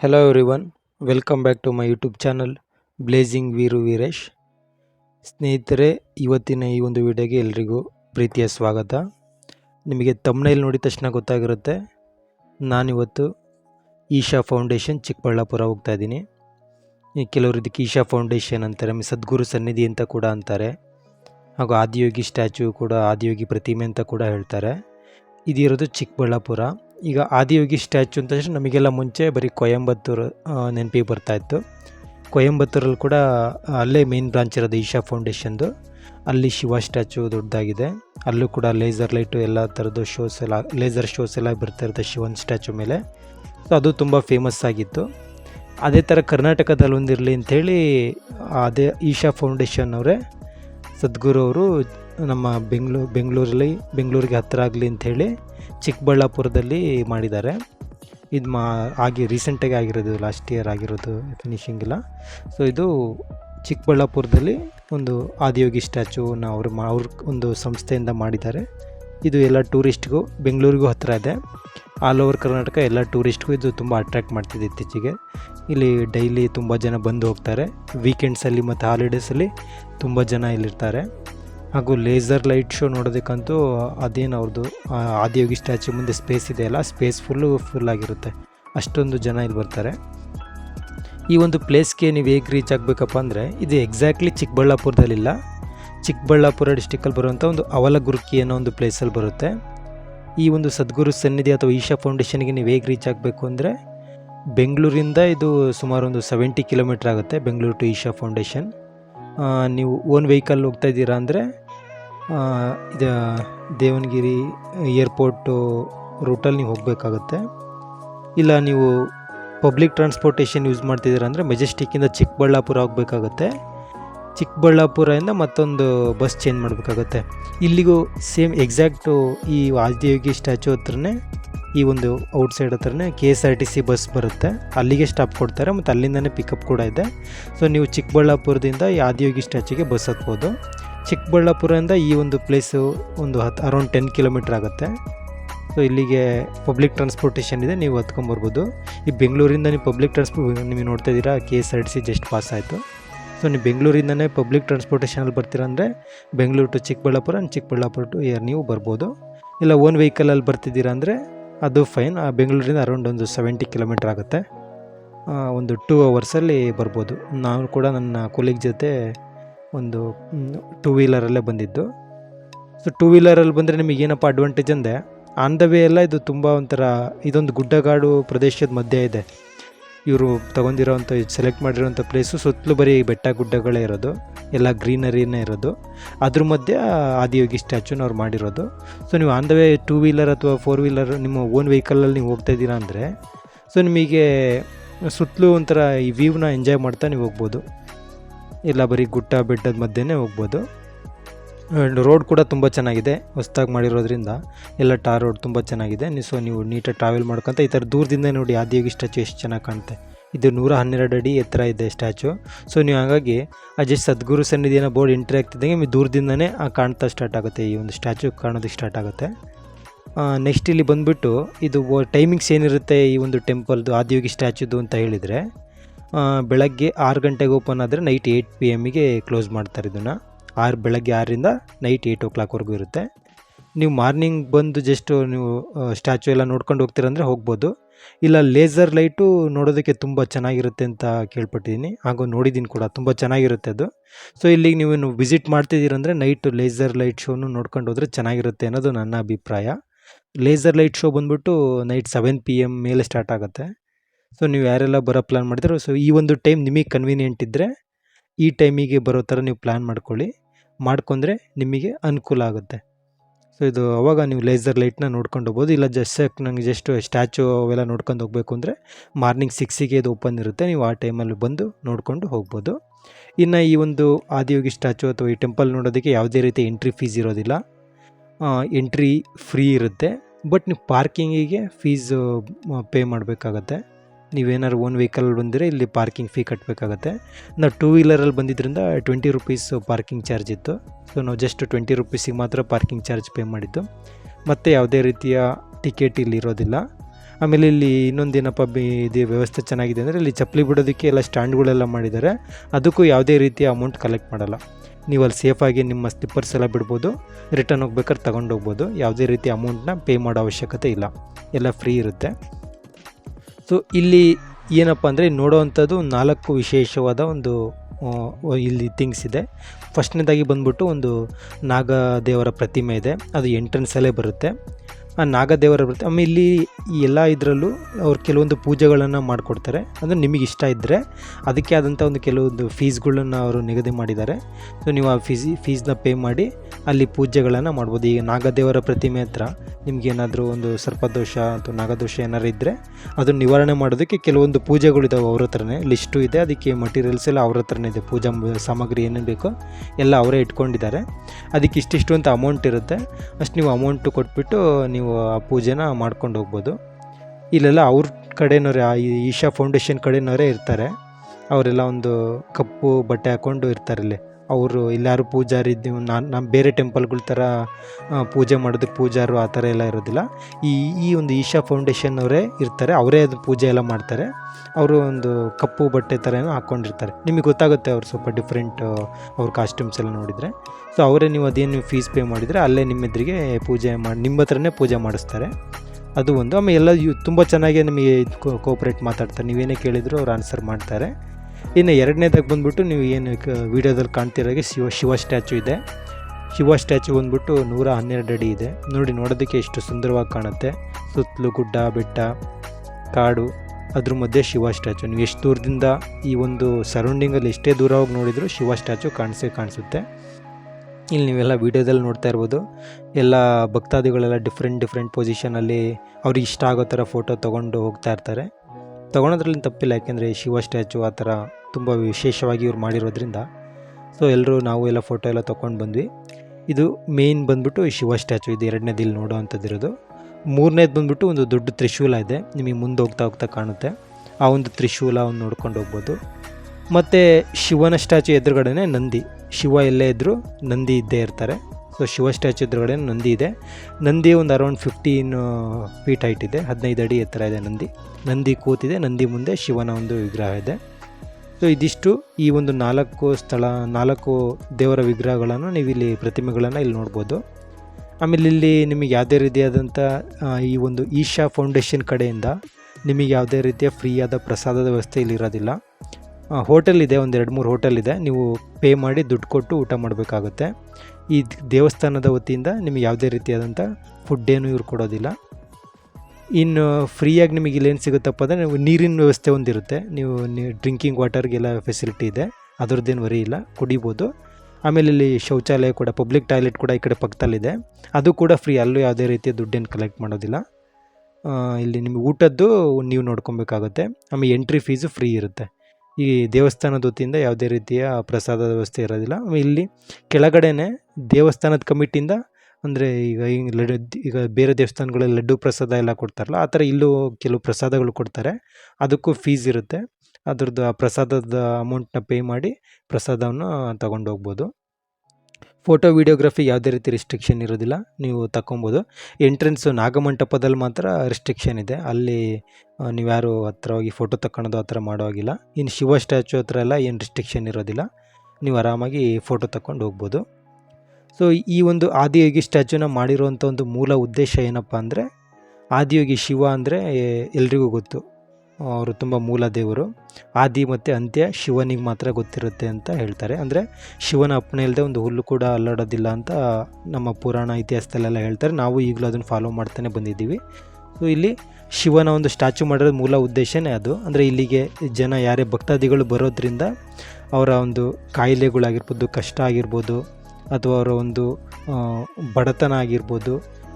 Hello everyone, welcome back to my YouTube channel blazing Veeru Veeresh ಸ್ನೇಹಿತರೆ ಇವತ್ತಿನ ಈ ಒಂದು ವಿಡಿಯೋಗೆ ಎಲ್ರಿಗೂ ಪ್ರೀತಿಯ ಸ್ವಾಗತ. ನಿಮಗೆ ತಮ್ಮನೇಲಿ ನೋಡಿದ ತಕ್ಷಣ ಗೊತ್ತಾಗಿರುತ್ತೆ ನಾನಿವತ್ತು ಈಶಾ ಫೌಂಡೇಶನ್ ಚಿಕ್ಕಬಳ್ಳಾಪುರ ಹೋಗ್ತಾ ಇದ್ದೀನಿ. ಕೆಲವರು ಇದಕ್ಕೆ ಈಶಾ ಫೌಂಡೇಶನ್ ಅಂತಾರೆ ಸದ್ಗುರು ಸನ್ನಿಧಿ ಅಂತ ಕೂಡ ಅಂತಾರೆ. ಹಾಗೂ ಆದಿಯೋಗಿ ಸ್ಟ್ಯಾಚು ಕೂಡ ಆದಿಯೋಗಿ ಪ್ರತಿಮೆ ಅಂತ ಕೂಡ ಹೇಳ್ತಾರೆ. ಇದಿರೋದು ಚಿಕ್ಕಬಳ್ಳಾಪುರ. ಈಗ ಆದಿಯೋಗಿ ಸ್ಟ್ಯಾಚು ಅಂತ ನಮಗೆಲ್ಲ ಮುಂಚೆ ಬರೀ ಕೊಯಂಬತ್ತೂರು ನೆನಪಿಗೆ ಬರ್ತಾಯಿತ್ತು ಕೊಯಂಬತ್ತೂರಲ್ಲಿ ಕೂಡ ಅಲ್ಲೇ ಮೇನ್ ಬ್ರಾಂಚ್ ಇರೋದು ಈಶಾ ಫೌಂಡೇಶನ್ದು ಅಲ್ಲಿ ಶಿವ ಸ್ಟ್ಯಾಚು ದೊಡ್ಡದಾಗಿದೆ. ಅಲ್ಲೂ ಕೂಡ ಲೇಸರ್ ಲೈಟು ಎಲ್ಲ ಥರದ್ದು ಶೋಸ್ ಎಲ್ಲ ಲೇಸರ್ ಶೋಸ್ ಎಲ್ಲ ಬರ್ತಾ ಇರುತ್ತೆ ಶಿವನ್ ಸ್ಟ್ಯಾಚು ಮೇಲೆ. ಸೊ ಅದು ತುಂಬ ಫೇಮಸ್ ಆಗಿತ್ತು. ಅದೇ ಥರ ಕರ್ನಾಟಕದಲ್ಲಿ ಒಂದಿರಲಿ ಅಂಥೇಳಿ ಅದೇ ಈಶಾ ಫೌಂಡೇಶನ್ ಅವರೇ ಸದ್ಗುರು ಅವರು ನಮ್ಮ ಬೆಂಗಳೂರು ಬೆಂಗಳೂರಲ್ಲಿ, ಬೆಂಗಳೂರಿಗೆ ಹತ್ತಿರ ಆಗಲಿ ಅಂಥೇಳಿ ಚಿಕ್ಕಬಳ್ಳಾಪುರದಲ್ಲಿ ಮಾಡಿದ್ದಾರೆ. ಇದು ಮಾ, ಆಗಿ ರೀಸೆಂಟಾಗಿ ಆಗಿರೋದು ಲಾಸ್ಟ್ ಇಯರ್ ಆಗಿರೋದು ಫಿನಿಷಿಂಗ್ ಇಲ್ಲ ಸೊ ಇದು ಚಿಕ್ಕಬಳ್ಳಾಪುರದಲ್ಲಿ ಒಂದು ಆದಿಯೋಗಿ ಸ್ಟ್ಯಾಚುನ ಅವರು ಮಾ, ಅವ್ರ ಒಂದು ಸಂಸ್ಥೆಯಿಂದ ಮಾಡಿದ್ದಾರೆ. ಇದು ಎಲ್ಲ ಟೂರಿಸ್ಟ್ಗೂ ಬೆಂಗಳೂರಿಗೂ ಹತ್ತಿರ ಇದೆ. ಆಲ್ ಓವರ್ ಕರ್ನಾಟಕ ಎಲ್ಲ ಟೂರಿಸ್ಟ್ಗೂ ಇದು ತುಂಬ ಅಟ್ರ್ಯಾಕ್ಟ್ ಮಾಡ್ತಿದೆ ಇತ್ತೀಚೆಗೆ. ಇಲ್ಲಿ ಡೈಲಿ ತುಂಬ ಜನ ಬಂದು ಹೋಗ್ತಾರೆ. ವೀಕೆಂಡ್ಸಲ್ಲಿ ಮತ್ತು ಹಾಲಿಡೇಸಲ್ಲಿ ತುಂಬ ಜನ ಇಲ್ಲಿರ್ತಾರೆ. ಹಾಗೂ ಲೇಸರ್ ಲೈಟ್ ಶೋ ನೋಡೋದಕ್ಕಂತೂ ಅದೇನು ಅವ್ರದ್ದು ಆದಿಯೋಗಿ ಸ್ಟ್ಯಾಚು ಮುಂದೆ ಸ್ಪೇಸ್ ಇದೆಯಲ್ಲ ಸ್ಪೇಸ್ ಫುಲ್ಲು ಫುಲ್ ಆಗಿರುತ್ತೆ. ಅಷ್ಟೊಂದು ಜನ ಇಲ್ಲಿ ಬರ್ತಾರೆ. ಈ ಒಂದು ಪ್ಲೇಸ್ಗೆ ನೀವು ಹೇಗೆ ರೀಚ್ ಆಗಬೇಕಪ್ಪ ಅಂದರೆ, ಇದು ಎಕ್ಸಾಕ್ಟ್ಲಿ ಚಿಕ್ಕಬಳ್ಳಾಪುರದಲ್ಲಿಲ್ಲ ಚಿಕ್ಕಬಳ್ಳಾಪುರ ಡಿಸ್ಟಿಕಲ್ಲಿ ಬರುವಂಥ ಒಂದು ಅವಲಗುರ್ಕಿ ಅನ್ನೋ ಒಂದು ಪ್ಲೇಸಲ್ಲಿ ಬರುತ್ತೆ. ಈ ಒಂದು ಸದ್ಗುರು ಸನ್ನಿಧಿ ಅಥವಾ ಈಶಾ ಫೌಂಡೇಶನ್ಗೆ ನೀವು ಹೇಗೆ ರೀಚ್ ಆಗಬೇಕು ಅಂದರೆ, ಬೆಂಗಳೂರಿಂದ ಇದು ಸುಮಾರು ಒಂದು ಸೆವೆಂಟಿ ಕಿಲೋಮೀಟ್ರ್ ಆಗುತ್ತೆ, ಬೆಂಗಳೂರು ಟು ಈಶಾ ಫೌಂಡೇಶನ್ ನೀವು ಓನ್ ವೆಹಿಕಲ್ ಹೋಗ್ತಾ ಇದ್ದೀರಾ ಅಂದರೆ ಇದು ದೇವನಗಿರಿ ಏರ್ಪೋರ್ಟು ರೂಟಲ್ಲಿ ನೀವು ಹೋಗಬೇಕಾಗತ್ತೆ. ಇಲ್ಲ ನೀವು ಪಬ್ಲಿಕ್ ಟ್ರಾನ್ಸ್ಪೋರ್ಟೇಷನ್ ಯೂಸ್ ಮಾಡ್ತಿದ್ದೀರಾ ಅಂದರೆ ಮೆಜೆಸ್ಟಿಕ್ಕಿಂದ ಚಿಕ್ಕಬಳ್ಳಾಪುರ ಹೋಗಬೇಕಾಗತ್ತೆ. ಚಿಕ್ಕಬಳ್ಳಾಪುರದಿಂದ ಮತ್ತೊಂದು ಬಸ್ ಚೇಂಜ್ ಮಾಡಬೇಕಾಗತ್ತೆ. ಇಲ್ಲಿಗೂ ಸೇಮ್ ಎಕ್ಸಾಕ್ಟು ಈ ಆದಿಯೋಗಿ ಸ್ಟ್ಯಾಚು ಹತ್ರನೇ, ಈ ಒಂದು ಔಟ್ಸೈಡ್ ಹತ್ರನೇ K S R T C bus ಬರುತ್ತೆ. ಅಲ್ಲಿಗೆ ಸ್ಟಾಪ್ ಕೊಡ್ತಾರೆ ಮತ್ತು ಅಲ್ಲಿಂದನೇ ಪಿಕಪ್ ಕೂಡ ಇದೆ. ಸೊ ನೀವು ಚಿಕ್ಕಬಳ್ಳಾಪುರದಿಂದ ಈ ಆದಿಯೋಗಿ ಸ್ಟ್ಯಾಚುಗೆ ಬಸ್ ಹತ್ಬೋದು. ಚಿಕ್ಕಬಳ್ಳಾಪುರದಿಂದ ಈ ಒಂದು ಪ್ಲೇಸು ಒಂದು ಹತ್ತು ಅರೌಂಡ್ ಟೆನ್ ಕಿಲೋಮೀಟ್ರ್ ಆಗುತ್ತೆ. ಸೊ ಇಲ್ಲಿಗೆ ಪಬ್ಲಿಕ್ ಟ್ರಾನ್ಸ್ಪೋರ್ಟೇಷನ್ ಇದೆ, ನೀವು ಹತ್ಕೊಂಬರ್ಬೋದು ಈ ಬೆಂಗಳೂರಿಂದ ನೀವು ಪಬ್ಲಿಕ್ ಟ್ರಾನ್ಸ್ಪೋರ್ಟ್ ನೀವು ನೋಡ್ತಾ ಇದ್ದೀರಾ K S R T C just pass ಆಯಿತು. ಸೊ ನೀವು ಬೆಂಗಳೂರಿಂದನೇ ಪಬ್ಲಿಕ್ ಟ್ರಾನ್ಸ್ಪೋರ್ಟೇಷನಲ್ಲಿ ಬರ್ತೀರಾ ಅಂದರೆ, Bengaluru to Chikkaballapur Chikkaballapur to air ನೀವು ಬರ್ಬೋದು. ಇಲ್ಲ ಓನ್ ವೆಹಿಕಲಲ್ಲಿ ಬರ್ತಿದ್ದೀರಾ ಅಂದರೆ, ಅದು ಫೈನ್ ಬೆಂಗಳೂರಿಂದ ಅರೌಂಡ್ ಒಂದು ಸೆವೆಂಟಿ ಕಿಲೋಮೀಟ್ರ್ ಆಗುತ್ತೆ. ಒಂದು ಟೂ ಅವರ್ಸಲ್ಲಿ ಬರ್ಬೋದು. ನಾನು ಕೂಡ ನನ್ನ ಕೊಲೀಗ್ ಜೊತೆ ಒಂದು ಟೂ ವೀಲರಲ್ಲೇ ಬಂದಿದ್ದು. ಸೊ ಟೂ ವೀಲರಲ್ಲಿ ಬಂದರೆ ನಿಮಗೆ ಏನಪ್ಪ ಅಡ್ವಾಂಟೇಜ್ ಅಂದರೆ ಆನ್ ದ ವೇ ಎಲ್ಲ ಇದು ತುಂಬ ಒಂಥರ, ಇದೊಂದು ಗುಡ್ಡಗಾಡು ಪ್ರದೇಶದ ಮಧ್ಯೆ ಇದೆ. ಇವರು ತೊಗೊಂಡಿರೋವಂಥ ಸೆಲೆಕ್ಟ್ ಮಾಡಿರೋಂಥ ಪ್ಲೇಸು ಸುತ್ತಲೂ ಬರೀ ಬೆಟ್ಟ ಗುಡ್ಡಗಳೇ ಇರೋದು, ಎಲ್ಲ ಗ್ರೀನರಿನೇ ಇರೋದು. ಅದ್ರ ಮಧ್ಯೆ, ಆದಿಯೋಗಿ ಸ್ಟ್ಯಾಚುನ ಅವ್ರು ಮಾಡಿರೋದು. ಸೊ ನೀವು on the way two wheeler ಅಥವಾ ಫೋರ್ ವೀಲರ್ ನಿಮ್ಮ ಓನ್ ವೆಹಿಕಲಲ್ಲಿ ನೀವು ಹೋಗ್ತಾ ಇದ್ದೀರಾ ಅಂದರೆ ಸೊ ನಿಮಗೆ ಸುತ್ತಲೂ ಒಂಥರ ಈ ವ್ಯೂವ್ನ ಎಂಜಾಯ್ ಮಾಡ್ತಾ ನೀವು ಹೋಗ್ಬೋದು. ಇಲ್ಲ ಬರೀ ಗುಡ್ಡ ಬೆಟ್ಟದ ಮಧ್ಯೆನೇ ಹೋಗ್ಬೋದು. ಆ್ಯಂಡ್ ರೋಡ್ ಕೂಡ ತುಂಬ ಚೆನ್ನಾಗಿದೆ, ಹೊಸ್ದಾಗಿ ಮಾಡಿರೋದ್ರಿಂದ. ಎಲ್ಲ ಟಾರ್ ರೋಡ್ ತುಂಬ ಚೆನ್ನಾಗಿದೆ. ನೀವು ಸೊ ನೀವು ನೀಟಾಗಿ ಟ್ರಾವೆಲ್ ಮಾಡ್ಕೊತ, ಈ ಥರ ದೂರದಿಂದ ನೋಡಿ, ಆದಿಯೋಗಿ ಸ್ಟ್ಯಾಚು ಎಷ್ಟು ಚೆನ್ನಾಗಿ ಕಾಣುತ್ತೆ ಇದು ನೂರ ಹನ್ನೆರಡು ಅಡಿ ಎತ್ತರ ಇದೆ ಸ್ಟ್ಯಾಚು ಸೊ ನೀವು ಹಾಗಾಗಿ ಜಸ್ಟ್ ಸದ್ಗುರು ಸನ್ನಿಧಿಯನ್ನು ಬೋರ್ಡ್ ಎಂಟ್ರಿ ಆಗ್ತಿದ್ದಂಗೆ ನೀವು ದೂರದಿಂದನೇ ಕಾಣ್ತಾ ಸ್ಟಾರ್ಟ್ ಆಗುತ್ತೆ, ಈ ಒಂದು ಸ್ಟ್ಯಾಚು ಕಾಣೋದಕ್ಕೆ ಸ್ಟಾರ್ಟ್ ಆಗುತ್ತೆ. ನೆಕ್ಸ್ಟ್ ಇಲ್ಲಿ ಬಂದುಬಿಟ್ಟು, ಇದು ಟೈಮಿಂಗ್ಸ್ ಏನಿರುತ್ತೆ ಈ ಒಂದು ಟೆಂಪಲ್ದು ಆದಿಯೋಗಿ ಸ್ಟ್ಯಾಚುದು ಅಂತ ಹೇಳಿದರೆ ಬೆಳಗ್ಗೆ ಆರು ಗಂಟೆಗೆ ಓಪನ್ ಆದರೆ ನೈಟ್ ಏಯ್ಟ್ ಪಿ ಎಮ್ಗೆ ಕ್ಲೋಸ್ ಮಾಡ್ತಾರೆ ಇದನ್ನು ಆರು, ಬೆಳಗ್ಗೆ ಆರರಿಂದ ನೈಟ್ ಏಯ್ಟ್ ಓ ಕ್ಲಾಕ್ವರೆಗೂ ಇರುತ್ತೆ. ನೀವು ಮಾರ್ನಿಂಗ್ ಬಂದು ಜಸ್ಟು ನೀವು ಸ್ಟ್ಯಾಚು ಎಲ್ಲ ನೋಡ್ಕೊಂಡು ಹೋಗ್ತೀರಂದರೆ ಹೋಗ್ಬೋದು. ಇಲ್ಲ ಲೇಸರ್ ಲೈಟು ನೋಡೋದಕ್ಕೆ ತುಂಬ ಚೆನ್ನಾಗಿರುತ್ತೆ ಅಂತ ಕೇಳ್ಪಟ್ಟಿದ್ದೀನಿ. ಹಾಗೂ ನೋಡಿದ್ದೀನಿ ಕೂಡ, ತುಂಬ ಚೆನ್ನಾಗಿರುತ್ತೆ ಅದು. ಸೊ ಇಲ್ಲಿಗೆ ನೀವು ವಿಸಿಟ್ ಮಾಡ್ತಿದ್ದೀರಂದರೆ ನೈಟು ಲೇಸರ್ ಲೈಟ್ ಶೋನು ನೋಡ್ಕೊಂಡು ಹೋದರೆ ಚೆನ್ನಾಗಿರುತ್ತೆ ಅನ್ನೋದು ನನ್ನ ಅಭಿಪ್ರಾಯ. ಲೇಸರ್ ಲೈಟ್ ಶೋ ಬಂದ್ಬಿಟ್ಟು ನೈಟ್ ಸೆವೆನ್ ಪಿ ಎಂ ಮೇಲೆ ಸ್ಟಾರ್ಟ್ ಆಗುತ್ತೆ. ಸೊ ನೀವು ಯಾರೆಲ್ಲ ಬರೋ ಪ್ಲ್ಯಾನ್ ಮಾಡಿದ್ರು ಸೊ ಈ ಒಂದು ಟೈಮ್ ನಿಮಗೆ ಕನ್ವೀನಿಯೆಂಟ್ ಇದ್ದರೆ ಈ ಟೈಮಿಗೆ ಬರೋ ಥರ ನೀವು ಪ್ಲ್ಯಾನ್ ಮಾಡ್ಕೊಳ್ಳಿ. ಮಾಡ್ಕೊಂಡ್ರೆ ನಿಮಗೆ ಅನುಕೂಲ ಆಗುತ್ತೆ. ಸೊ ಇದು ಅವಾಗ ನೀವು ಲೇಸರ್ ಲೈಟ್ನ ನೋಡ್ಕೊಂಡು ಹೋಗ್ಬೋದು. ಇಲ್ಲ ಜಸ್ಟ್ ನಂಗೆ ಜಸ್ಟ್ ಸ್ಟ್ಯಾಚು ಅವೆಲ್ಲ ನೋಡ್ಕೊಂಡು ಹೋಗಬೇಕು ಅಂದರೆ ಮಾರ್ನಿಂಗ್ ಸಿಕ್ಸಿಗೆ ಇದು ಓಪನ್ ಇರುತ್ತೆ. ನೀವು ಆ ಟೈಮಲ್ಲಿ ಬಂದು ನೋಡಿಕೊಂಡು ಹೋಗ್ಬೋದು. ಇನ್ನು ಈ ಒಂದು ಆದಿಯೋಗಿ ಸ್ಟ್ಯಾಚು ಅಥವಾ ಈ ಟೆಂಪಲ್ ನೋಡೋದಕ್ಕೆ ಯಾವುದೇ ರೀತಿ ಎಂಟ್ರಿ ಫೀಸ್ ಇರೋದಿಲ್ಲ. ಎಂಟ್ರಿ ಫ್ರೀ ಇರುತ್ತೆ. ಬಟ್ ನೀವು ಪಾರ್ಕಿಂಗಿಗೆ ಫೀಸು ಪೇ ಮಾಡಬೇಕಾಗತ್ತೆ. ನೀವೇನಾದ್ರು ಓನ್ ವೆಹಿಕಲ್ ಬಂದರೆ ಇಲ್ಲಿ ಪಾರ್ಕಿಂಗ್ ಫೀ ಕಟ್ಟಬೇಕಾಗತ್ತೆ ನಾವು ಟೂ ವೀಲರಲ್ಲಿ ಬಂದಿದ್ದರಿಂದ ಟ್ವೆಂಟಿ ರುಪೀಸ್ ಪಾರ್ಕಿಂಗ್ ಚಾರ್ಜ್ ಇತ್ತು. ಸೊ ನಾವು ಜಸ್ಟ್ ಟ್ವೆಂಟಿ ರುಪೀಸಿಗೆ ಮಾತ್ರ ಪಾರ್ಕಿಂಗ್ ಚಾರ್ಜ್ ಪೇ ಮಾಡಿದ್ದು. ಮತ್ತು ಯಾವುದೇ ರೀತಿಯ ಟಿಕೆಟ್ ಇಲ್ಲಿ ಇರೋದಿಲ್ಲ. ಆಮೇಲೆ ಇಲ್ಲಿ ಇನ್ನೊಂದೇನಪ್ಪ ಬಿ, ಇದು ವ್ಯವಸ್ಥೆ ಚೆನ್ನಾಗಿದೆ ಅಂದರೆ ಇಲ್ಲಿ ಚಪ್ಪಲಿ ಬಿಡೋದಕ್ಕೆ ಎಲ್ಲ ಸ್ಟ್ಯಾಂಡ್ಗಳೆಲ್ಲ ಮಾಡಿದ್ದಾರೆ. ಅದಕ್ಕೂ ಯಾವುದೇ ರೀತಿಯ ಅಮೌಂಟ್ ಕಲೆಕ್ಟ್ ಮಾಡಲ್ಲ. ನೀವು ಅಲ್ಲಿ ಸೇಫಾಗಿ ನಿಮ್ಮ ಸ್ಲಿಪ್ಪರ್ಸ್ ಎಲ್ಲ ಬಿಡ್ಬೋದು. ರಿಟರ್ನ್ ಹೋಗ್ಬೇಕಾದ್ರೆ ತಗೊಂಡು ಹೋಗ್ಬೋದು. ಯಾವುದೇ ರೀತಿ ಅಮೌಂಟ್ನ ಪೇ ಮಾಡೋ ಅವಶ್ಯಕತೆ ಇಲ್ಲ. ಎಲ್ಲ ಫ್ರೀ ಇರುತ್ತೆ. ಸೊ ಇಲ್ಲಿ ಏನಪ್ಪ ಅಂದರೆ ನೋಡೋವಂಥದ್ದು ನಾಲ್ಕು ವಿಶೇಷವಾದ ಒಂದು ಇಲ್ಲಿ ಥಿಂಗ್ಸ್ ಇದೆ. ಫಸ್ಟ್ನೇದಾಗಿ ಬಂದ್ಬಿಟ್ಟು ಒಂದು ನಾಗದೇವರ ಪ್ರತಿಮೆ ಇದೆ. ಅದು ಎಂಟ್ರೆನ್ಸಲ್ಲೇ ಬರುತ್ತೆ. ಆ ನಾಗದೇವರ ಪ್ರತಿ ಆಮೇಲೆ ಇಲ್ಲಿ ಎಲ್ಲ ಇದರಲ್ಲೂ ಅವ್ರು ಕೆಲವೊಂದು ಪೂಜೆಗಳನ್ನು ಮಾಡಿಕೊಡ್ತಾರೆ. ಅಂದರೆ ನಿಮಗೆ ಇಷ್ಟ ಇದ್ದರೆ ಅದಕ್ಕೆ ಆದಂಥ ಒಂದು ಕೆಲವೊಂದು ಫೀಸ್ಗಳನ್ನು ಅವರು ನಿಗದಿ ಮಾಡಿದ್ದಾರೆ. ಸೊ ನೀವು ಆ ಫೀಸ್ ಫೀಸ್ನ ಪೇ ಮಾಡಿ ಅಲ್ಲಿ ಪೂಜೆಗಳನ್ನು ಮಾಡ್ಬೋದು. ಈಗ ನಾಗದೇವರ ಪ್ರತಿಮೆ ಹತ್ರ ನಿಮ್ಗೇನಾದರೂ ಒಂದು ಸರ್ಪದೋಷ ಅಥವಾ ನಾಗದೋಷ ಏನಾರು ಇದ್ದರೆ ಅದನ್ನು ನಿವಾರಣೆ ಮಾಡೋದಕ್ಕೆ ಕೆಲವೊಂದು ಪೂಜೆಗಳಿದಾವೆ ಅವ್ರ ಹತ್ರನೇ. ಲಿಸ್ಟು ಇದೆ. ಅದಕ್ಕೆ ಮಟೀರಿಯಲ್ಸ್ ಎಲ್ಲ ಅವ್ರ ಹತ್ರನೇ ಇದೆ. ಪೂಜಾ ಸಾಮಗ್ರಿ ಏನೇನು ಬೇಕೋ ಎಲ್ಲ ಅವರೇ ಇಟ್ಕೊಂಡಿದ್ದಾರೆ. ಅದಕ್ಕೆ ಇಷ್ಟಿಷ್ಟು ಅಂತ ಅಮೌಂಟ್ ಇರುತ್ತೆ. ಅಷ್ಟು ನೀವು ಅಮೌಂಟು ಕೊಟ್ಬಿಟ್ಟು ನೀವು ಆ ಪೂಜೆನ ಮಾಡ್ಕೊಂಡು ಹೋಗ್ಬೋದು. ಇಲ್ಲೆಲ್ಲ ಅವ್ರ ಕಡೆನವರೇ ಈಶಾ ಫೌಂಡೇಶನ್ ಕಡೆನವರೇ ಇರ್ತಾರೆ. ಅವರೆಲ್ಲ ಒಂದು ಕಪ್ಪು ಬಟ್ಟೆ ಹಾಕ್ಕೊಂಡು ಇರ್ತಾರೆ ಇಲ್ಲಿ. ಅವರು ಎಲ್ಲರೂ ಪೂಜಾರಿ ನಾನು ನಮ್ಮ ಬೇರೆ ಟೆಂಪಲ್ಗಳ ಥರ ಪೂಜೆ ಮಾಡೋದಕ್ಕೆ ಪೂಜಾರು ಆ ಥರ ಎಲ್ಲ ಇರೋದಿಲ್ಲ. ಈ ಈ ಒಂದು ಈಶಾ ಫೌಂಡೇಶನ್ ಅವರೇ ಇರ್ತಾರೆ. ಅವರೇ ಅದು ಪೂಜೆ ಎಲ್ಲ ಮಾಡ್ತಾರೆ. ಅವರು ಒಂದು ಕಪ್ಪು ಬಟ್ಟೆ ಥರ ಹಾಕ್ಕೊಂಡಿರ್ತಾರೆ ನಿಮಗೆ ಗೊತ್ತಾಗುತ್ತೆ ಅವ್ರು ಸ್ವಲ್ಪ ಡಿಫ್ರೆಂಟ್ ಅವ್ರ ಕಾಸ್ಟ್ಯೂಮ್ಸ್ ಎಲ್ಲ ನೋಡಿದರೆ. ಸೊ ಅವರೇ ನೀವು ಅದೇನು ಫೀಸ್ ಪೇ ಮಾಡಿದರೆ ಅಲ್ಲೇ ನಿಮ್ಮ ಎದುರಿಗೆ ಪೂಜೆ ಮಾಡಿ, ನಿಮ್ಮ ಹತ್ರನೇ ಪೂಜೆ ಮಾಡಿಸ್ತಾರೆ. ಅದು ಒಂದು. ಆಮೇಲೆ ಎಲ್ಲ ತುಂಬ ಚೆನ್ನಾಗಿ ನಿಮಗೆ ಕೋಪ್ರೇಟ್ ಮಾತಾಡ್ತಾರೆ. ನೀವೇನೇ ಕೇಳಿದರೂ ಅವ್ರು ಆನ್ಸರ್ ಮಾಡ್ತಾರೆ. ಇನ್ನು ಎರಡನೇದಾಗಿ ಬಂದುಬಿಟ್ಟು ನೀವು ಏನು ವೀಡಿಯೋದಲ್ಲಿ ಕಾಣ್ತಿರೋಗೆ ಶಿವ ಶಿವ ಸ್ಟ್ಯಾಚು ಇದೆ. ಶಿವ ಸ್ಟ್ಯಾಚು ಬಂದ್ಬಿಟ್ಟು ನೂರ ಹನ್ನೆರಡು ಅಡಿ ಇದೆ. ನೋಡಿ, ನೋಡೋದಕ್ಕೆ ಎಷ್ಟು ಸುಂದರವಾಗಿ ಕಾಣುತ್ತೆ. ಸುತ್ತಲೂ ಗುಡ್ಡ, ಬೆಟ್ಟ, ಕಾಡು, ಅದ್ರ ಮಧ್ಯೆ ಶಿವ ಸ್ಟ್ಯಾಚು. ನೀವು ಎಷ್ಟು ದೂರದಿಂದ ಈ ಒಂದು ಸರೌಂಡಿಂಗಲ್ಲಿ ಎಷ್ಟೇ ದೂರ ಹೋಗಿ ನೋಡಿದರೂ ಶಿವ ಸ್ಟ್ಯಾಚು ಕಾಣಿಸೇ ಕಾಣಿಸುತ್ತೆ. ಇಲ್ಲಿ ನೀವೆಲ್ಲ ವೀಡಿಯೋದಲ್ಲಿ ನೋಡ್ತಾ ಇರ್ಬೋದು. ಎಲ್ಲ ಭಕ್ತಾದಿಗಳೆಲ್ಲ ಡಿಫ್ರೆಂಟ್ ಡಿಫ್ರೆಂಟ್ ಪೊಸಿಷನಲ್ಲಿ ಅವ್ರಿಗೆ ಇಷ್ಟ ಆಗೋ ಥರ ಫೋಟೋ ತೊಗೊಂಡು ಹೋಗ್ತಾ ಇರ್ತಾರೆ. ತೊಗೊಳೋದ್ರಲ್ಲಿ ತಪ್ಪಿಲ್ಲ. ಯಾಕೆಂದರೆ ಶಿವ ಸ್ಟ್ಯಾಚು ಆ ಥರ ತುಂಬ ವಿಶೇಷವಾಗಿ ಇವ್ರು ಮಾಡಿರೋದ್ರಿಂದ. ಸೊ ಎಲ್ಲರೂ ನಾವು ಎಲ್ಲ ಫೋಟೋ ಎಲ್ಲ ತೊಗೊಂಡು ಬಂದ್ವಿ. ಇದು ಮೇಯ್ನ್ ಬಂದ್ಬಿಟ್ಟು ಶಿವ ಸ್ಟ್ಯಾಚು ಇದು ಎರಡನೇದು ಇಲ್ಲಿ ನೋಡೋ ಅಂಥದ್ದಿರೋದು. ಮೂರನೇದು ಬಂದ್ಬಿಟ್ಟು ಒಂದು ದೊಡ್ಡ ತ್ರಿಶೂಲ ಇದೆ. ನಿಮಗೆ ಮುಂದೆ ಹೋಗ್ತಾ ಹೋಗ್ತಾ ಕಾಣುತ್ತೆ. ಆ ಒಂದು ತ್ರಿಶೂಲ ಒಂದು ನೋಡ್ಕೊಂಡು ಹೋಗ್ಬೋದು. ಮತ್ತು ಶಿವನ ಸ್ಟ್ಯಾಚು ಎದುರುಗಡೆನೇ ನಂದಿ. ಶಿವ ಎಲ್ಲೇ ಇದ್ದರೂ ನಂದಿ ಇದ್ದೇ ಇರ್ತಾರೆ. ಸೊ ಶಿವ ಸ್ಟ್ಯಾಚು ಎದುರುಗಡೆ ನಂದಿ ಇದೆ. ನಂದಿ ಒಂದು ಅರೌಂಡ್ ಫಿಫ್ಟೀನ್ ಫೀಟ್ ಹೈಟ್ ಇದೆ. ಹದಿನೈದು ಅಡಿ ಎತ್ತರ ಇದೆ ನಂದಿ. ನಂದಿ ಕೂತಿದೆ. ನಂದಿ ಮುಂದೆ ಶಿವನ ಒಂದು ವಿಗ್ರಹ ಇದೆ. ಸೊ ಇದಿಷ್ಟು ಈ ಒಂದು ನಾಲ್ಕು ಸ್ಥಳ, ನಾಲ್ಕು ದೇವರ ವಿಗ್ರಹಗಳನ್ನು ನೀವು ಇಲ್ಲಿ ಪ್ರತಿಮೆಗಳನ್ನು ಇಲ್ಲಿ ನೋಡ್ಬೋದು. ಆಮೇಲೆ ಇಲ್ಲಿ ನಿಮಗೆ ಯಾವುದೇ ರೀತಿಯಾದಂಥ ಈ ಒಂದು ಈಶಾ ಫೌಂಡೇಶನ್ ಕಡೆಯಿಂದ ನಿಮಗೆ ಯಾವುದೇ ರೀತಿಯ ಫ್ರೀಯಾದ ಪ್ರಸಾದದ ವ್ಯವಸ್ಥೆ ಇಲ್ಲಿ ಇರೋದಿಲ್ಲ. ಹೋಟೆಲ್ ಇದೆ, ಒಂದು ಎರಡು ಮೂರು ಹೋಟೆಲ್ ಇದೆ. ನೀವು ಪೇ ಮಾಡಿ ದುಡ್ಡು ಕೊಟ್ಟು ಊಟ ಮಾಡಬೇಕಾಗುತ್ತೆ. ಈ ದೇವಸ್ಥಾನದ ವತಿಯಿಂದ ನಿಮಗೆ ಯಾವುದೇ ರೀತಿಯಾದಂಥ ಫುಡ್ ಏನು ಇವ್ರು ಕೊಡೋದಿಲ್ಲ. ಇನ್ನು ಫ್ರೀಯಾಗಿ ನಿಮಗೆ ಇಲ್ಲೇನು ಸಿಗುತ್ತಪ್ಪ ಅಂದರೆ ನೀವು ನೀರಿನ ವ್ಯವಸ್ಥೆ ಒಂದಿರುತ್ತೆ. ನೀವು ಡ್ರಿಂಕಿಂಗ್ ವಾಟರ್ಗೆಲ್ಲ ಫೆಸಿಲಿಟಿ ಇದೆ. ಅದರದ್ದೇನು ವರಿ ಇಲ್ಲ. ಕುಡಿಬೋದು. ಆಮೇಲೆ ಇಲ್ಲಿ ಶೌಚಾಲಯ ಕೂಡ ಪಬ್ಲಿಕ್ ಟಾಯ್ಲೆಟ್ ಕೂಡ ಈ ಕಡೆ ಪಕ್ಕದಲ್ಲಿದೆ. ಅದು ಕೂಡ ಫ್ರೀ ಅಲ್ಲೂ ಯಾವುದೇ ರೀತಿಯ ದುಡ್ಡೇನು ಕಲೆಕ್ಟ್ ಮಾಡೋದಿಲ್ಲ. ಇಲ್ಲಿ ನಿಮಗೆ ಊಟದ್ದು ನೀವು ನೋಡ್ಕೊಬೇಕಾಗುತ್ತೆ. ಆಮೇಲೆ ಎಂಟ್ರಿ ಫೀಸು ಫ್ರೀ ಇರುತ್ತೆ. ಈ ದೇವಸ್ಥಾನದ ವತಿಯಿಂದ ಯಾವುದೇ ರೀತಿಯ ಪ್ರಸಾದದ ವ್ಯವಸ್ಥೆ ಇರೋದಿಲ್ಲ. ಇಲ್ಲಿ ಕೆಳಗಡೆನೆ ದೇವಸ್ಥಾನದ ಕಮಿಟಿಯಿಂದ ಅಂದರೆ ಈಗ ಹಿಂಗೆ ಲಡ್ಡು ಈಗ ಬೇರೆ ದೇವಸ್ಥಾನಗಳಲ್ಲಿ ಲಡ್ಡು ಪ್ರಸಾದ ಎಲ್ಲ ಕೊಡ್ತಾರಲ್ಲ, ಆ ಥರ ಇಲ್ಲೂ ಕೆಲವು ಪ್ರಸಾದಗಳು ಕೊಡ್ತಾರೆ. ಅದಕ್ಕೂ ಫೀಸ್ ಇರುತ್ತೆ. ಅದ್ರದ್ದು ಆ ಪ್ರಸಾದದ ಅಮೌಂಟ್ನ ಪೇ ಮಾಡಿ ಪ್ರಸಾದವನ್ನು ತಗೊಂಡು ಹೋಗ್ಬೋದು. ಫೋಟೋ ವೀಡಿಯೋಗ್ರಫಿ ಯಾವುದೇ ರೀತಿ ರಿಸ್ಟ್ರಿಕ್ಷನ್ ಇರೋದಿಲ್ಲ ನೀವು ತಗೊಬೋದು ಎಂಟ್ರೆನ್ಸು ನಾಗಮಂಟಪದಲ್ಲಿ ಮಾತ್ರ ರಿಸ್ಟ್ರಿಕ್ಷನ್ ಇದೆ. ಅಲ್ಲಿ ನೀವು ಯಾರು ಹತ್ರ ಹೋಗಿ ಫೋಟೋ ತಗೊಳೋದು ಆ ಥರ ಮಾಡೋ ಹಾಗಿಲ್ಲ. ಇನ್ನು ಶಿವ ಸ್ಟ್ಯಾಚು ಹತ್ರ ಎಲ್ಲ ಏನು ರಿಸ್ಟ್ರಿಕ್ಷನ್ ಇರೋದಿಲ್ಲ. ನೀವು ಆರಾಮಾಗಿ ಫೋಟೋ ತಗೊಂಡು ಹೋಗ್ಬೋದು. ಸೊ ಈ ಒಂದು ಆದಿಯೋಗಿ ಸ್ಟ್ಯಾಚುನ ಮಾಡಿರುವಂಥ ಒಂದು ಮೂಲ ಉದ್ದೇಶ ಏನಪ್ಪ ಅಂದರೆ, ಆದಿಯೋಗಿ ಶಿವ ಅಂದರೆ ಎಲ್ರಿಗೂ ಗೊತ್ತು. ಅವರು ತುಂಬ ಮೂಲ ದೇವರು. ಆದಿ ಮತ್ತು ಅಂತ್ಯ ಶಿವನಿಗೆ ಮಾತ್ರ ಗೊತ್ತಿರುತ್ತೆ ಅಂತ ಹೇಳ್ತಾರೆ. ಅಂದರೆ, ಶಿವನ ಅಪ್ಪಣೆ ಇಲ್ಲದೆ ಒಂದು ಹುಲ್ಲು ಕೂಡ ಅಲ್ಲಾಡೋದಿಲ್ಲ ಅಂತ ನಮ್ಮ ಪುರಾಣ ಇತಿಹಾಸದಲ್ಲೆಲ್ಲ ಹೇಳ್ತಾರೆ. ನಾವು ಈಗಲೂ ಅದನ್ನು ಫಾಲೋ ಮಾಡ್ತಾನೆ ಬಂದಿದ್ದೀವಿ. ಸೊ ಇಲ್ಲಿ ಶಿವನ ಒಂದು ಸ್ಟ್ಯಾಚು ಮಾಡಿರೋದು ಮೂಲ ಉದ್ದೇಶನೇ ಅದು. ಅಂದರೆ, ಇಲ್ಲಿಗೆ ಜನ ಯಾರೇ ಭಕ್ತಾದಿಗಳು ಬರೋದ್ರಿಂದ ಅವರ ಒಂದು ಕಾಯಿಲೆಗಳಾಗಿರ್ಬೋದು, ಕಷ್ಟ ಆಗಿರ್ಬೋದು ಅಥವಾ ಅವರ ಒಂದು ಬಡತನ ಆಗಿರ್ಬೋದು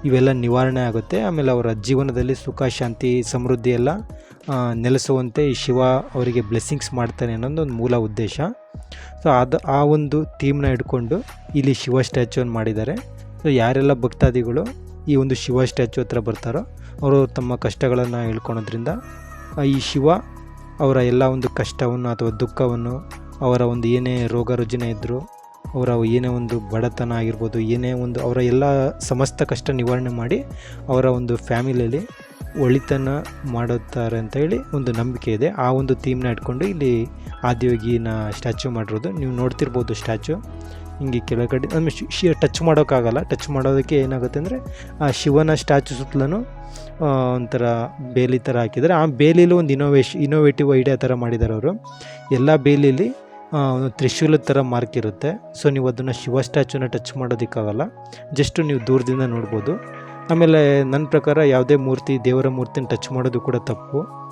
ಇವೆಲ್ಲ ನಿವಾರಣೆ ಆಗುತ್ತೆ. ಆಮೇಲೆ ಅವರ ಜೀವನದಲ್ಲಿ ಸುಖ, ಶಾಂತಿ, ಸಮೃದ್ಧಿ ಎಲ್ಲ ನೆಲೆಸುವಂತೆ ಈ ಶಿವ ಅವರಿಗೆ ಬ್ಲೆಸ್ಸಿಂಗ್ಸ್ ಮಾಡ್ತಾನೆ ಅನ್ನೋದು ಒಂದು ಮೂಲ ಉದ್ದೇಶ. ಸೊ ಅದು, ಆ ಒಂದು ಥೀಮ್ನ ಇಟ್ಕೊಂಡು ಇಲ್ಲಿ ಶಿವ ಸ್ಟ್ಯಾಚುವನ್ನು ಮಾಡಿದ್ದಾರೆ. ಸೊ ಯಾರೆಲ್ಲ ಭಕ್ತಾದಿಗಳು ಈ ಒಂದು ಶಿವ ಸ್ಟ್ಯಾಚು ಹತ್ರ ಬರ್ತಾರೋ, ಅವರು ತಮ್ಮ ಕಷ್ಟಗಳನ್ನು ಹೇಳ್ಕೊಳೋದ್ರಿಂದ ಈ ಶಿವ ಅವರ ಎಲ್ಲ ಒಂದು ಕಷ್ಟವನ್ನು ಅಥವಾ ದುಃಖವನ್ನು, ಅವರ ಒಂದು ಏನೇ ರೋಗ ರುಜಿನ ಇದ್ದರೂ ಅವರ ಏನೇ ಒಂದು ಬಡತನ ಆಗಿರ್ಬೋದು, ಏನೇ ಒಂದು ಅವರ ಎಲ್ಲ ಸಮಸ್ತ ಕಷ್ಟ ನಿವಾರಣೆ ಮಾಡಿ ಅವರ ಒಂದು ಫ್ಯಾಮಿಲಿಯಲ್ಲಿ ಒಳಿತನ ಮಾಡುತ್ತಾರೆ ಅಂತ ಹೇಳಿ ಒಂದು ನಂಬಿಕೆ ಇದೆ. ಆ ಒಂದು ಥೀಮ್ನ ಇಟ್ಕೊಂಡು ಇಲ್ಲಿ ಆದ್ಯೋಗಿನ ಸ್ಟ್ಯಾಚು ಮಾಡಿರೋದು. ನೀವು ನೋಡ್ತಿರ್ಬೋದು ಸ್ಟ್ಯಾಚು ಹಿಂಗೆ ಕೆಳಗಡೆ ನಮಗೆ ಟಚ್ ಮಾಡೋಕ್ಕಾಗಲ್ಲ. ಟಚ್ ಮಾಡೋದಕ್ಕೆ ಏನಾಗುತ್ತೆ ಅಂದರೆ, ಆ ಶಿವನ ಸ್ಟ್ಯಾಚು ಸುತ್ತಲೂ ಒಂಥರ ಬೇಲಿ ಥರ ಹಾಕಿದ್ದಾರೆ. ಆ ಬೇಲಿಲಿ ಒಂದು ಇನೋವೇಶ್ ಇನೋವೇಟಿವ್ ಐಡಿಯಾ ಥರ ಮಾಡಿದ್ದಾರೆ ಅವರು. ಎಲ್ಲ ಬೇಲಿಲಿ ಒಂದು ತ್ರಿಶೂಲದ ಥರ ಮಾರ್ಕ್ ಇರುತ್ತೆ. ಸೊ ನೀವು ಅದನ್ನು ಶಿವ ಸ್ಟ್ಯಾಚುನ ಟಚ್ ಮಾಡೋದಕ್ಕಾಗಲ್ಲ. ಜಸ್ಟ್ ನೀವು ದೂರದಿಂದ ನೋಡ್ಬೋದು. ಆಮೇಲೆ ನನ್ನ ಪ್ರಕಾರ ಯಾವುದೇ ಮೂರ್ತಿ, ದೇವರ ಮೂರ್ತಿನ ಟಚ್ ಮಾಡೋದು ಕೂಡ ತಪ್ಪು.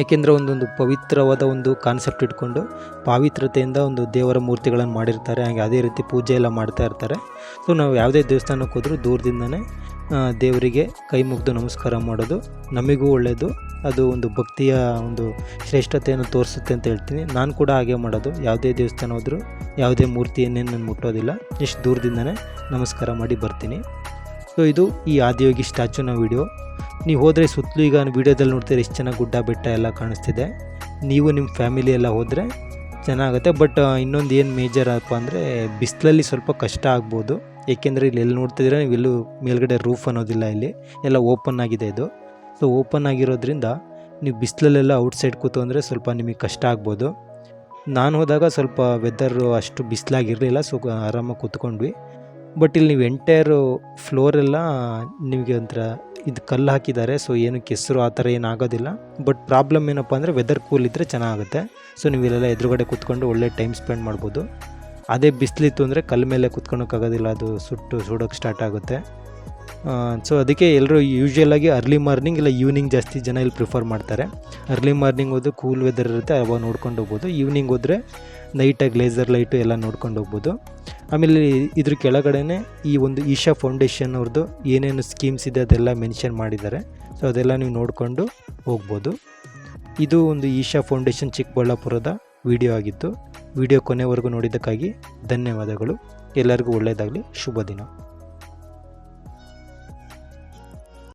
ಏಕೆಂದರೆ ಒಂದೊಂದು ಪವಿತ್ರವಾದ ಒಂದು ಕಾನ್ಸೆಪ್ಟ್ ಇಟ್ಕೊಂಡು ಪಾವಿತ್ರತೆಯಿಂದ ಒಂದು ದೇವರ ಮೂರ್ತಿಗಳನ್ನು ಮಾಡಿರ್ತಾರೆ. ಹಾಗೆ ಅದೇ ರೀತಿ ಪೂಜೆ ಎಲ್ಲ ಮಾಡ್ತಾ ಇರ್ತಾರೆ. ಸೊ ನಾವು ಯಾವುದೇ ದೇವಸ್ಥಾನಕ್ಕೆ ಹೋದರೂ ದೂರದಿಂದನೇ ದೇವರಿಗೆ ಕೈ ಮುಗಿದು ನಮಸ್ಕಾರ ಮಾಡೋದು ನಮಗೂ ಒಳ್ಳೆಯದು ಅದು ಒಂದು ಭಕ್ತಿಯ ಒಂದು ಶ್ರೇಷ್ಠತೆಯನ್ನು ತೋರಿಸುತ್ತೆ ಅಂತ ಹೇಳ್ತೀನಿ. ನಾನು ಕೂಡ ಹಾಗೆ ಮಾಡೋದು. ಯಾವುದೇ ದೇವಸ್ಥಾನ ಹೋದರೂ ಯಾವುದೇ ಮೂರ್ತಿಯನ್ನೇನು ನಾನು ಮುಟ್ಟೋದಿಲ್ಲ. ಇಷ್ಟು ದೂರದಿಂದನೇ ನಮಸ್ಕಾರ ಮಾಡಿ ಬರ್ತೀನಿ. ಸೊ ಇದು ಈ ಆದಿಯೋಗಿ ಸ್ಟ್ಯಾಚುನ ವಿಡಿಯೋ. ನೀವು ಹೋದರೆ ಸುತ್ತಲೂ ಈಗ ವಿಡಿಯೋದಲ್ಲಿ ನೋಡ್ತೀರಿ ಎಷ್ಟು ಚೆನ್ನಾಗಿ ಗುಡ್ಡ ಬೆಟ್ಟ ಎಲ್ಲ ಕಾಣಿಸ್ತಿದೆ. ನೀವು ನಿಮ್ಮ ಫ್ಯಾಮಿಲಿ ಎಲ್ಲ ಹೋದರೆ ಚೆನ್ನಾಗುತ್ತೆ. ಬಟ್ ಇನ್ನೊಂದು ಏನು ಮೇಜರ್ ಅಪ್ಪ ಅಂದರೆ ಬಿಸಿಲಲ್ಲಿ ಸ್ವಲ್ಪ ಕಷ್ಟ ಆಗ್ಬೋದು. ಏಕೆಂದರೆ ಇಲ್ಲಿ ಎಲ್ಲಿ ನೋಡ್ತಿದ್ರೆ ನೀವು ಎಲ್ಲೂ ಮೇಲ್ಗಡೆ ರೂಫ್ ಅನ್ನೋದಿಲ್ಲ ಇಲ್ಲಿ. ಎಲ್ಲ ಓಪನ್ ಆಗಿದೆ ಇದು. ಸೊ ಓಪನ್ ಆಗಿರೋದ್ರಿಂದ ನೀವು ಬಿಸಿಲಲ್ಲೆಲ್ಲ ಔಟ್ಸೈಡ್ ಕೂತು ಅಂದರೆ ಸ್ವಲ್ಪ ನಿಮಗೆ ಕಷ್ಟ ಆಗ್ಬೋದು. ನಾನು ಹೋದಾಗ ಸ್ವಲ್ಪ ವೆದರು ಅಷ್ಟು ಬಿಸಿಲಾಗಿರಲಿಲ್ಲ ಸೊ ಆರಾಮಾಗಿ ಕೂತ್ಕೊಂಡ್ವಿ. ಬಟ್ ಇಲ್ಲಿ ನೀವು ಎಂಟೈರು ಫ್ಲೋರೆಲ್ಲ ನಿಮಗೆ ಒಂಥರ ಇದು ಕಲ್ಲು ಹಾಕಿದ್ದಾರೆ ಸೊ ಏನು ಕೆಸರು ಆ ಥರ ಏನು ಆಗೋದಿಲ್ಲ. ಬಟ್ ಪ್ರಾಬ್ಲಮ್ ಏನಪ್ಪ ಅಂದರೆ ವೆದರ್ ಕೂಲ್ ಇದ್ದರೆ ಚೆನ್ನಾಗುತ್ತೆ. ಸೊ ನೀವು ಇಲ್ಲೆಲ್ಲ ಎದುರುಗಡೆ ಕೂತ್ಕೊಂಡು ಒಳ್ಳೆ ಟೈಮ್ ಸ್ಪೆಂಡ್ ಮಾಡ್ಬೋದು. ಅದೇ ಬಿಸಿಲಿತ್ತು ಅಂದರೆ ಕಲ್ಲು ಮೇಲೆ ಕುತ್ಕೊಳೋಕ್ಕಾಗೋದಿಲ್ಲ ಅದು ಸುಟ್ಟು ಸುಡೋಕ್ಕೆ ಸ್ಟಾರ್ಟ್ ಆಗುತ್ತೆ. ಸೊ ಅದಕ್ಕೆ ಎಲ್ಲರೂ ಯೂಶ್ವಲಾಗಿ ಅರ್ಲಿ ಮಾರ್ನಿಂಗ್ ಇಲ್ಲ ಈವ್ನಿಂಗ್ ಜಾಸ್ತಿ ಜನ ಇಲ್ಲಿ ಪ್ರಿಫರ್ ಮಾಡ್ತಾರೆ. ಅರ್ಲಿ ಮಾರ್ನಿಂಗ್ ಹೋದ್ರೆ ಕೂಲ್ ವೆದರ್ ಇರುತ್ತೆ, ಅವಾಗ ನೋಡ್ಕೊಂಡು ಹೋಗ್ಬೋದು. ಈವ್ನಿಂಗ್ ಹೋದರೆ ನೈಟಾಗಿ ಲೇಸರ್ ಲೈಟು ಎಲ್ಲ ನೋಡ್ಕೊಂಡು ಹೋಗ್ಬೋದು. ಆಮೇಲೆ ಇದ್ರ ಕೆಳಗಡೆನೆ ಈ ಒಂದು ಈಶಾ ಫೌಂಡೇಶನ್ ಅವ್ರದ್ದು ಏನೇನು ಸ್ಕೀಮ್ಸ್ ಇದೆ ಅದೆಲ್ಲ ಮೆನ್ಷನ್ ಮಾಡಿದ್ದಾರೆ. ಸೊ ಅದೆಲ್ಲ ನೀವು ನೋಡಿಕೊಂಡು ಹೋಗ್ಬೋದು. ಇದು ಒಂದು ಈಶಾ ಫೌಂಡೇಶನ್ ಚಿಕ್ಕಬಳ್ಳಾಪುರದ ವಿಡಿಯೋ ಆಗಿತ್ತು. ವಿಡಿಯೋ ಕೊನೆವರೆಗೂ ನೋಡಿದ್ದಕ್ಕಾಗಿ ಧನ್ಯವಾದಗಳು. ಎಲ್ಲರಿಗೂ ಒಳ್ಳೆಯದಾಗಲಿ ಶುಭ ದಿನ